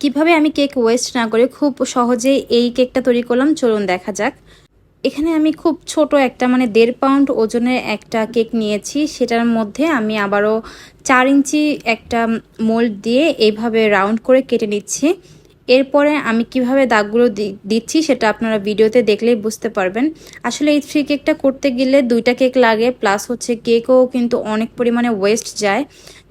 কীভাবে আমি cake West না করে খুব সহজে এই কেকটা তৈরি করলাম, চলুন দেখা যাক। এখানে আমি খুব ছোট একটা মানে দেড় পাউন্ড ওজনের একটা কেক নিয়েছি। সেটার মধ্যে আমি আবারও চার ইঞ্চি একটা মোল্ড দিয়ে এইভাবে রাউন্ড করে কেটে নিচ্ছি। এরপরে আমি কীভাবে দাগগুলো দিচ্ছি সেটা আপনারা ভিডিওতে দেখলেই বুঝতে পারবেন। আসলে এই থ্রি কেকটা করতে গেলে দুইটা কেক লাগে প্লাস হচ্ছে কেকও কিন্তু অনেক পরিমাণে ওয়েস্ট যায়।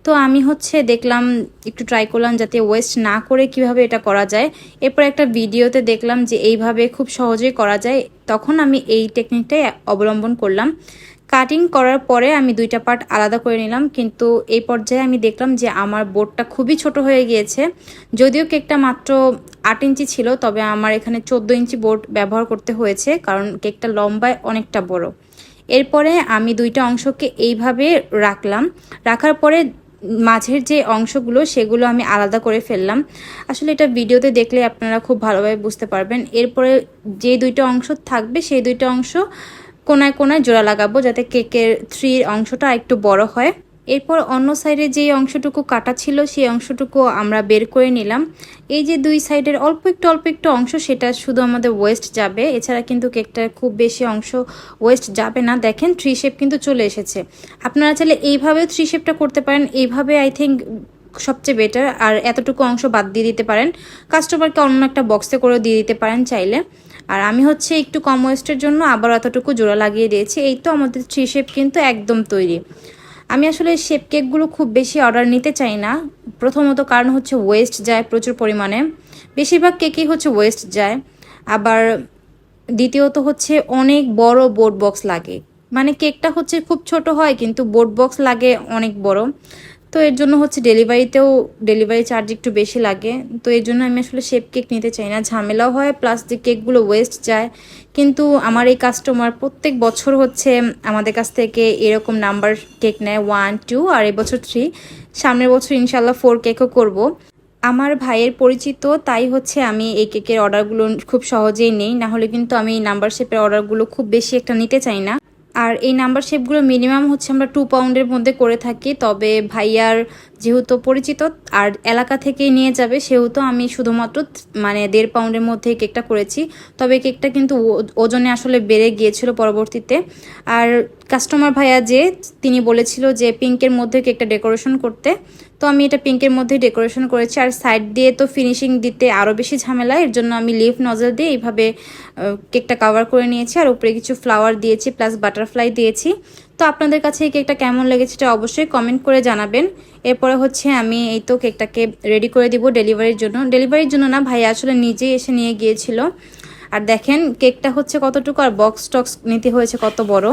তো আমি হচ্ছে দেখলাম, একটু ট্রাই করলাম যাতে ওয়েস্ট না করে কীভাবে এটা করা যায়। এরপর একটা ভিডিওতে দেখলাম যে এইভাবে খুব সহজেই করা যায়। তখন আমি এই টেকনিকটাই অবলম্বন করলাম। কাটিং করার পরে আমি দুইটা পার্ট আলাদা করে নিলাম। কিন্তু এই পর্যায়ে আমি দেখলাম যে আমার বোর্ডটা খুবই ছোট হয়ে গিয়েছে। যদিও কেকটা মাত্র আট ইঞ্চি ছিল, তবে আমার এখানে চোদ্দ ইঞ্চি বোর্ড ব্যবহার করতে হয়েছে, কারণ কেকটা লম্বায় অনেকটা বড়। এরপরে আমি দুইটা অংশকে এইভাবে রাখলাম। রাখার পরে মাঝের যে অংশগুলো, সেগুলো আমি আলাদা করে ফেললাম। আসলে এটা ভিডিওতে দেখলে আপনারা খুব ভালোভাবে বুঝতে পারবেন। এরপরে যে দুইটা অংশ থাকবে, সেই দুইটা অংশ কোনায় কোনায় জোড়া লাগাবো, যাতে কেকের থ্রির অংশটা একটু বড় হয়। এরপর অন্য সাইডে যে অংশটুকু কাটা ছিল, সেই অংশটুকু আমরা বের করে নিলাম। এই যে দুই সাইডের অল্প একটু অল্প একটু অংশ, সেটা শুধু আমাদের ওয়েস্ট যাবে। এছাড়া কিন্তু কেকটার খুব বেশি অংশ ওয়েস্ট যাবে না। দেখেন থ্রি শেপ কিন্তু চলে এসেছে। আপনারা চাইলে এইভাবেও থ্রি শেপটা করতে পারেন। এইভাবে আই থিঙ্ক সবচেয়ে বেটার আর এতটুকু অংশ বাদ দিয়ে দিতে পারেন। কাস্টমারকে অন্য একটা বক্সে করে দিয়ে দিতে পারেন চাইলে। আর আমি হচ্ছে একটু কম ওয়েস্টের জন্য আবার এতটুকু জোড়া লাগিয়ে দিয়েছি। এই তো আমাদের থ্রি শেপ কিন্তু একদম তৈরি। আমি আসলে শেপ কেকগুলো খুব বেশি অর্ডার নিতে চাই না। প্রথমত কারণ হচ্ছে ওয়েস্ট যায় প্রচুর পরিমাণে। বেশিরভাগ কেকই হচ্ছে ওয়েস্ট যায়। আবার দ্বিতীয়ত হচ্ছে অনেক বড় বোর্ড বক্স লাগে। মানে কেকটা হচ্ছে খুব ছোট হয়, কিন্তু বোর্ড বক্স লাগে অনেক বড়। তো এর জন্য হচ্ছে ডেলিভারিতেও ডেলিভারি চার্জ একটু বেশি লাগে। তো এর জন্য আমি আসলে শেপ কেক নিতে চাই না। ঝামেলাও হয় প্লাস যে কেকগুলো ওয়েস্ট যায়। কিন্তু আমার এই কাস্টমার প্রত্যেক বছর হচ্ছে আমাদের কাছ থেকে এরকম নাম্বার কেক নেয় ওয়ান টু আর এবছর থ্রি সামনের বছর ইনশাল্লাহ ফোর কেকও করব। আমার ভাইয়ের পরিচিত, তাই হচ্ছে আমি এই কেকের অর্ডারগুলো খুব সহজেই নেই। না হলে কিন্তু আমি নাম্বার শেপের অর্ডারগুলো খুব বেশি একটা নিতে চাই না। আর এই নাম্বার শেপগুলো মিনিমাম হচ্ছে আমরা টু পাউন্ডের মধ্যে করে থাকি। তবে ভাইয়ার যেহেতু পরিচিত, আর এলাকা থেকে নিয়ে যাবে, সেহেতু আমি শুধুমাত্র মানে দেড় পাউন্ডের মধ্যে কেকটা করেছি। তবে কেকটা কিন্তু ওজনে আসলে বেড়ে গিয়েছিল পরবর্তীতে। আর কাস্টমার ভাইয়া যে, তিনি বলেছিল যে পিঙ্কের মধ্যে কেকটা ডেকোরেশন করতে। তো আমি এটা পিঙ্কের মধ্যে ডেকোরেশন করেছি। আর সাইড দিয়ে তো ফিনিশিং দিতে আরও বেশি ঝামেলা। এর জন্য আমি লিফ নজল দিয়ে এইভাবে কেকটা কাভার করে নিয়েছি। আর উপরে কিছু ফ্লাওয়ার দিয়েছি প্লাস বাটারফ্লাই দিয়েছি। তো আপনাদের কাছে এই কেকটা কেমন লেগেছে এটা অবশ্যই কমেন্ট করে জানাবেন। এরপরে হচ্ছে আমি এই তো কেকটাকে রেডি করে দিব ডেলিভারির জন্য। ডেলিভারির জন্য না, ভাই আসলে নিজেই এসে নিয়ে গিয়েছিল। আর দেখেন, কেকটা হচ্ছে কতটুকু আর বক্স টক্স নিতে হয়েছে কত বড়।